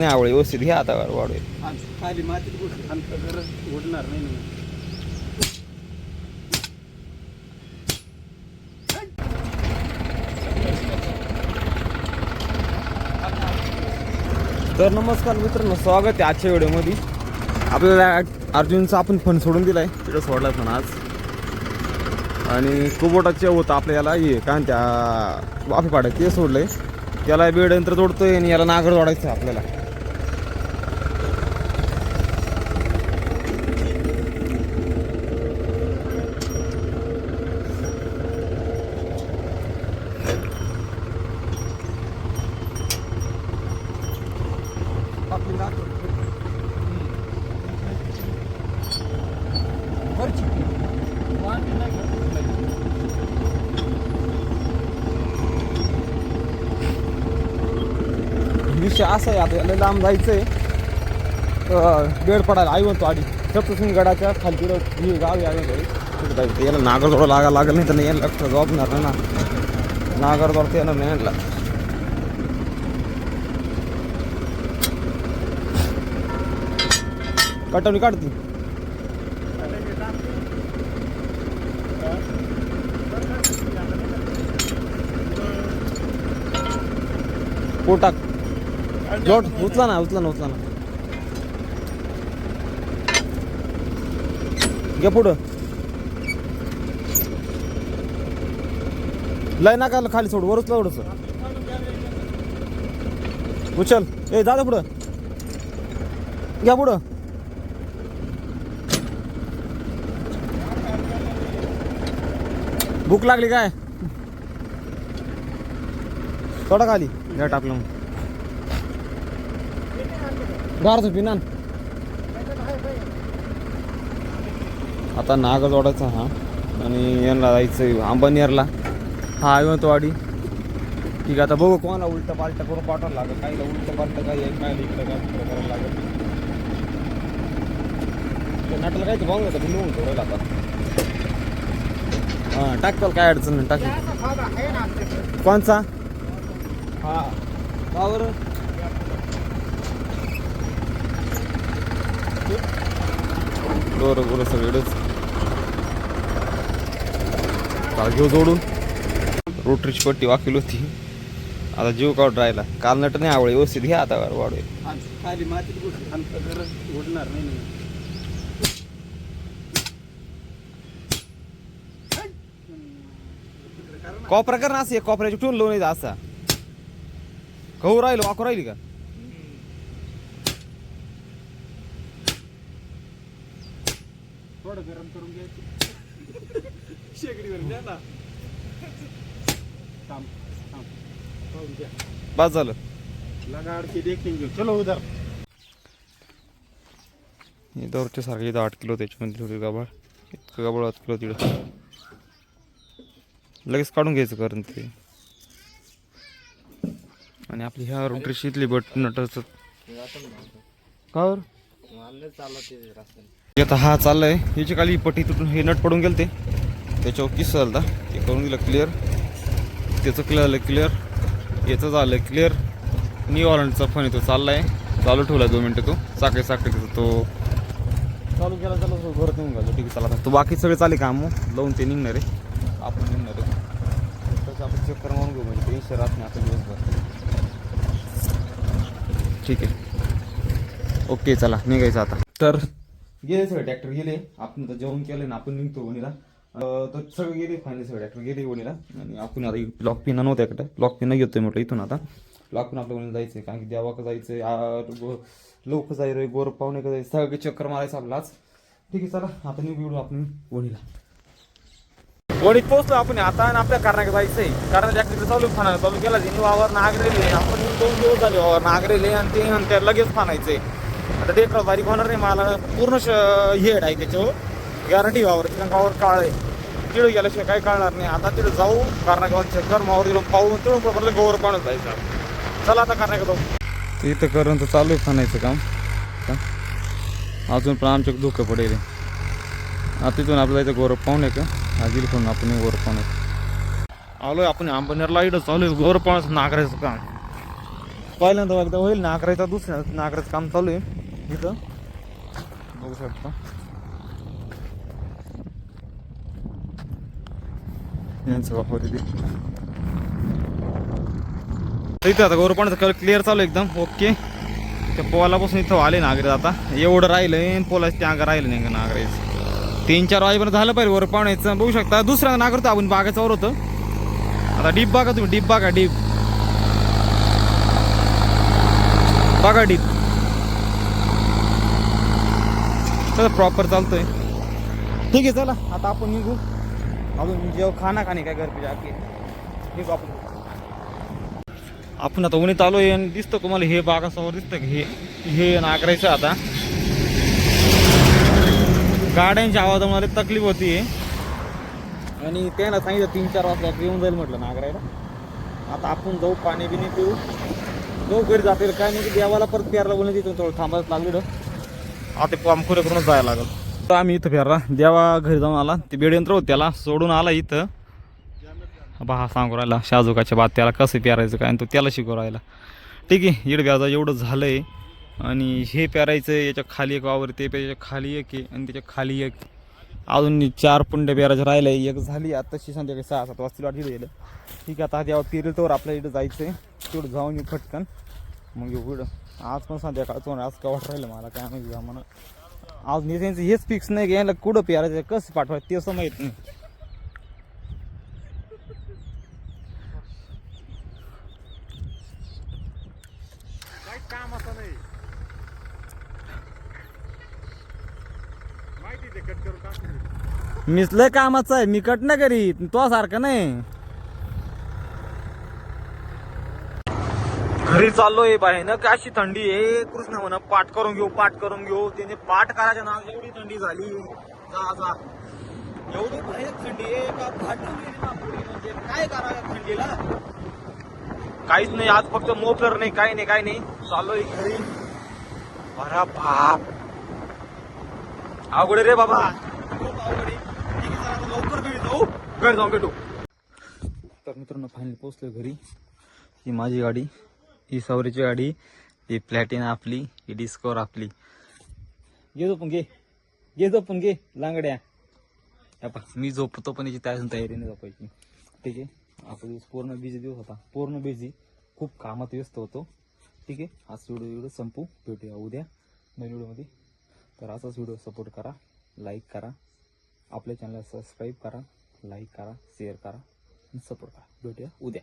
नाही आवड व्यवस्थित घ्या आता वाढवे खाली मातीत गोष्टी खालचं घर उडणार नाही ना. तर नमस्कार मित्रांनो स्वागत आहे आजच्या व्हिडिओमध्ये. आपल्याला अर्जुनचा आपण फण सोडून दिलाय. तिथं सोडला पण आज. आणि कुबोटाचे होतं आपल्या याला ये काय म्हणत्या वाफे पाड्या ते सोडलंय. त्याला बेड यंत्र तोडतोय आणि याला नागर तोडायचं आहे आपल्याला. विषय असा आहे आपल्याला लांब जायचंय. आहे वेळ पडायला आई म्हणतो आधी सप्तसिंग गडाच्या खालती ही गाव आहे जायचं. याला नागर लागा लागेल नाही तर यायला याला लक्ष जॉब नाही ना. नागर येणार नाही यांना कटवणी काढती पोटाक जोड उचला ना उचला ना उचला ना. घ्या पुढं. लय नका खाली सोड वर उचला एवढंच. उचल. ए जा पुढं. घ्या पुढं. भूक लागली काय? थोडा खाली. घ्या टाकलं मग. गारचं ना. आता नाग जोडायचा हा. आणि यांना जायचं आंबनेरला. हा वाडी ठीक आहे आता बघू कोणाला उलट पालट करून पाठवायला लागेल. काहीला उलट पालट काही काय इकडं काय तिकडं करायला लागेल. ते नाटलं काय पाहून घेतं लिहून ठेवायला आता. हां टाकताल काय अडचण नाही टाक. कोणचा? हा. का बरं? बरं बरं सगळेच घेऊ जोडून. रोटरीची पट्टी वाकेल होती. आता जीव काढून राहिला. काल नट नाही आवड व्यवस्थित घ्या आता वाढवे आज खाली मातीत गोष्टी खालचं घर उडणार नाही ना कॉपरा कर ना असं एक कॉपऱ्याची ठेवून लावून येतं असा. कहू राहिलो वाकू राहिली का? थोडं गरम करून घ्यायचं शेगडीवर द्या ना. थांब थांब. पाहून घ्या. बस झालं. लगाड के देखेंगे चलो उधर. दरच्या सारखं इथं आठ किलो त्याच्यामध्ये थोडी गाबाळ. इतकं गाबाळ आठ किलो तिथं. लगेच काढून घ्यायचं कारण ते. आणि आपली ह्या रोटरी शितली बट नटाचं का आता हा चाललाय. ह्याची खाली पट्टी तुटून हे नट पडून गेल ते त्याच्यावर किस झालता? ते करून दिलं क्लिअर त्याचं क्लिअर आलं क्लिअर याचं झालं क्लिअर न्यू वॉरंटचा फोन येतो चाललाय. चालू ठेवला दोन मिनटं तो. साखळी साखळी तो. चालू केला चालू तो घरात निघून ठीक आहे चला तो बाकी सगळे चाले काम. लावून ते निघणार. आहे आपण निघणार आहे. तसं आपण चक्कर मारून घेऊ म्हणजे टेन्शन राहत नाही आता दिवसभर. ठीक आहे. ओके चला निघायचं आता. तर गेले सगळे ट्रॅक्टर गेले. आपण तर जेवण केलं ना आपण निघतो वणीला. तर सगळे गेले फायनल सगळे ट्रॅक्टर गेले वणीला. आणि आपण आता ब्लॉक पिना नव्हत्या इकडे. ब्लॉक पिना घेतोय म्हटलं इथून आता. ब्लॉक पिन आपल्या वणीला जायचंय कारण की देवा जायचं जायचंय लोक जाय रे गोर पाहुणे का जायचं सगळे चक्कर मारायचं आपलाच ठीक आहे चला आता निघू आपण वणीला. वडीत पोहोचलो आपण आता आणि आपल्या कारणाकडे जायचंय. कारण ट्रॅक्टर चालू फाना चालू केला जिनी वावर नागरेले आपण दोन दिवस झाले वावर नागरेले आणि ते आणि त्या लगेच फानायचंय आता ते बारीक होणार नाही. मला पूर्ण श- हेड आहे त्याच्यावर. गॅरंटी वावर. कारण वावर काळ आहे. तिकडे गेल्याशिवाय काही कळणार नाही. आता तिकडे जाऊ. कारणाकडे चक्कर मावर गेलो पाहू तिकडून परत गोवर पाणच जायचं. चला आता कारणाकडे जाऊ. इथं करून तर चालू आहे फानायचं काम. अजून पण आमच्या धोकं पडेल. आता तिथून आपल्याला इथं गौरव पाहुणे का आधी पण आपण गोरपाण्यात आलोय आपण अंबनेरला इथं चालू आहे. गोरपाण्यात नागरायचं काम पहिल्यांदा एकदा होईल नागरायचा दुसऱ्या नागराचं काम चालू आहे. इथं. बघू शकता. यांचं वापर इथे इथं आता गोरपाण्याचं कल क्लिअर चालू आहे एकदम. ओके. त्या पोलापासून इथं आले नागरे आता. एवढं राहिलं आणि पोलाच त्या राहिलं नाही नागरायचं तीन चार वाजेपर्यंत झालं पाहिजे वर पाहुण्याचं. बघू शकता दुसरा नागरतो आपण बागाचा वर होतं. आता डीप बघा तुम्ही डीप बघा डीप. बघा डीप. सगळं प्रॉपर चालतोय? ठीक आहे चला. आता आपण निघू. अजून जेव्हा खाना खाणे काय करते जाके निघू आपण. आपण आता उन्हीत आहे आणि दिसतं तुम्हाला हे बागासमोर दिसतं हे हे नागरायचं आता. गाड्यांच्या आवाजामुळे तकलीफ होती. आणि त्याला सांगितलं तीन चार वाजता येऊन जाईल म्हटलं नागरायला. आता आपण जाऊ पाणी बिणी पिऊ. जाऊ घरी जातील. काय नाही देवाला परत प्यारला बोलून तिथून थोडं थांबायला लागलं आता पामखुरे करूनच जायला लागल. तर आम्ही इथं फिरला. देवा घरी जाऊन आला. ते बेडयंत्र होतं त्याला. सोडून आला इथं. बा हा सांगू राहिला. शाजूकाच्या बात त्याला कसं प्यारायचं काय आणि तो त्याला शिकू राहिला. ठीक आहे इड व्याजा एवढं झालं आहे आणि हे पेरायचं याच्या खाली एक वावर ते प्यायच्या खाली एक आहे आणि त्याच्याखाली एक अजून चार पुंड्या पेरायच्या राहिल्या एक झाली आत्ताशी संध्याकाळी सहा सात वाजता वाटली गेलं ठीक आहे आता जेव्हा पिरेल तर आपल्या इथं जायचं आहे तेवढं जाऊन येऊ फटकन मग एवढं आज पण संध्याकाळचं आज का वाट राहिलं मला काय माहिती जा म्हणा. आज नेत्यांचं हेच फिक्स नाही की याला कुठं पेरायचं कसं पाठवायचं ते असं माहीत नाही. काय काम असं नाही माहिती ते कट करून टाकून मीच लय कामाचं आहे. मी कट नाही करीत. तो सारखं नाही. घरी चाललोय बाहेर का अशी थंडी आहे? कृष्ण म्हणा पाठ करून घेऊ पाठ करून घेऊ. त्याने पाठ करायच्या ना एवढी थंडी झाली. जा जा. एवढी बाहेर थंडी आहे का? म्हणजे काय करावं थंडीला? काहीच नाही. आज फक्त मोफलर नाही काही नाही काही नाही. चाललोय घरी. बरा बाप. अवघड रे बाबा. लवकर घरी जाऊ. घरी भेटू. तर मित्रांनो फायनली पोहोचलो घरी. ही माझी गाडी ही सवरीची गाडी ही प्लॅटिना आपली ही डिस्कवर आपली. घे झोपून घे. घे झोपून घे लांगड्या. पा मी झोपतो पण याची त्या तयारीने झोपायची. ठीक आहे? आपला दिवस पूर्ण बिझी दिवस होता. पूर्ण बिझी खूप कामात व्यस्त होतो. ठीक आहे? आज व्हिडिओ व्हिडिओ संपू. भेटूया उद्या. नवीन व्हिडिओमध्ये तर असाच व्हिडिओ सपोर्ट करा लाईक करा आपल्या चॅनलला सबस्क्राईब करा लाईक करा शेअर करा आणि सपोर्ट करा. भेटूया उद्या.